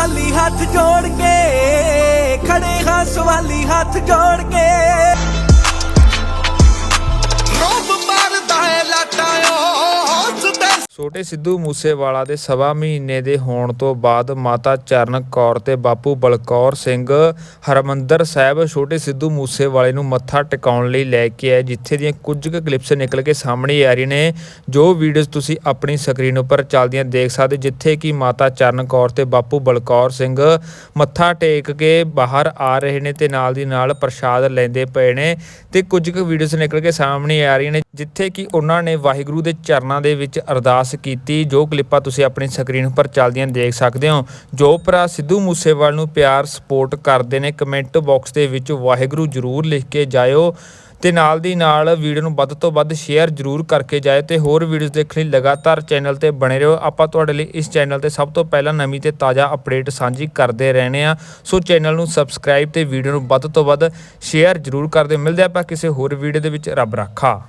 ਸਵਾਲੀ ਹੱਥ ਜੋੜ ਕੇ ਖੜੇ ਹਾਂ ਸਵਾਲੀ ਹੱਥ ਜੋੜ ਕੇ। ਛੋਟੇ ਸਿੱਧੂ ਮੂਸੇਵਾਲਾ ਦੇ ਸਵਾ ਮਹੀਨੇ ਦੇ ਹੋਣ ਤੋਂ ਬਾਅਦ ਮਾਤਾ ਚਰਨ ਕੌਰ ਤੇ ਬਾਪੂ ਬਲਕੌਰ ਸਿੰਘ ਹਰਮੰਦਰ ਸਾਹਿਬ ਛੋਟੇ ਸਿੱਧੂ ਮੂਸੇਵਾਲੇ ਨੂੰ ਮੱਥਾ ਟਿਕਾਉਣ ਲਈ ਲੈ ਕੇ ਆਏ, ਜਿੱਥੇ ਦੀਆਂ ਕੁਝ ਕੁ ਕਲਿੱਪਸ ਨਿਕਲ ਕੇ ਸਾਹਮਣੇ ਆ ਰਹੀਆਂ ਨੇ। ਜੋ ਵੀਡੀਓਜ਼ ਤੁਸੀਂ ਆਪਣੀ ਸਕਰੀਨ ਉੱਪਰ ਚੱਲਦੀਆਂ ਦੇਖ ਸਕਦੇ, ਜਿੱਥੇ ਕਿ ਮਾਤਾ ਚਰਨ ਕੌਰ ਤੇ ਬਾਪੂ ਬਲਕੌਰ ਸਿੰਘ ਮੱਥਾ ਟੇਕ ਕੇ ਬਾਹਰ ਆ ਰਹੇ ਨੇ ਤੇ ਨਾਲ ਦੀ ਨਾਲ ਪ੍ਰਸ਼ਾਦ ਲੈਂਦੇ ਪਏ ਨੇ ਤੇ ਕੁਝ ਕੁ ਵੀਡੀਓਜ਼ ਨਿਕਲ ਕੇ ਸਾਹਮਣੇ ਆ ਰਹੀਆਂ ਨੇ, ਜਿੱਥੇ ਕਿ ਉਹਨਾਂ ਨੇ ਵਾਹਿਗੁਰੂ ਦੇ ਚਰਨਾਂ ਦੇ ਵਿੱਚ ਅਰਦਾਸ ਕੀਤੀ, ਜੋ ਕਲਿੱਪਾਂ ਤੁਸੀਂ ਆਪਣੀ ਸਕਰੀਨ ਉੱਪਰ ਚੱਲਦੀਆਂ ਦੇਖ ਸਕਦੇ ਹੋ। ਜੋ ਭਰਾ ਸਿੱਧੂ ਮੂਸੇਵਾਲ ਨੂੰ ਪਿਆਰ, ਸਪੋਰਟ ਕਰਦੇ ਨੇ, ਕਮੈਂਟ ਬਾਕਸ ਦੇ ਵਿੱਚ ਵਾਹਿਗੁਰੂ ਜਰੂਰ ਲਿਖ ਕੇ ਜਾਇਓ ਤੇ ਨਾਲ ਦੀ ਨਾਲ ਵੀਡੀਓ ਨੂੰ ਵੱਧ ਤੋਂ ਵੱਧ ਸ਼ੇਅਰ ਜਰੂਰ ਕਰਕੇ ਜਾਏ ਤੇ ਹੋਰ ਵੀਡੀਓਜ਼ ਦੇਖਣ ਲਈ ਲਗਾਤਾਰ ਚੈਨਲ ਤੇ ਬਣੇ ਰਹੋ। ਆਪਾਂ ਤੁਹਾਡੇ ਲਈ ਇਸ ਚੈਨਲ ਤੇ ਸਭ ਤੋਂ ਪਹਿਲਾਂ ਨਵੀਂ ਤੇ ਤਾਜ਼ਾ ਅਪਡੇਟ ਸਾਂਝੀ ਕਰਦੇ ਰਹਿੰਦੇ ਆ ਸੋ ਚੈਨਲ ਨੂੰ ਸਬਸਕ੍ਰਾਈਬ ਤੇ ਵੀਡੀਓ ਨੂੰ ਵੱਧ ਤੋਂ ਵੱਧ ਸ਼ੇਅਰ ਜਰੂਰ ਕਰਦੇ ਮਿਲਦੇ ਆਪਾਂ ਕਿਸੇ ਹੋਰ ਵੀਡੀਓ ਦੇ ਵਿੱਚ। ਰੱਬ ਰਾਖਾ।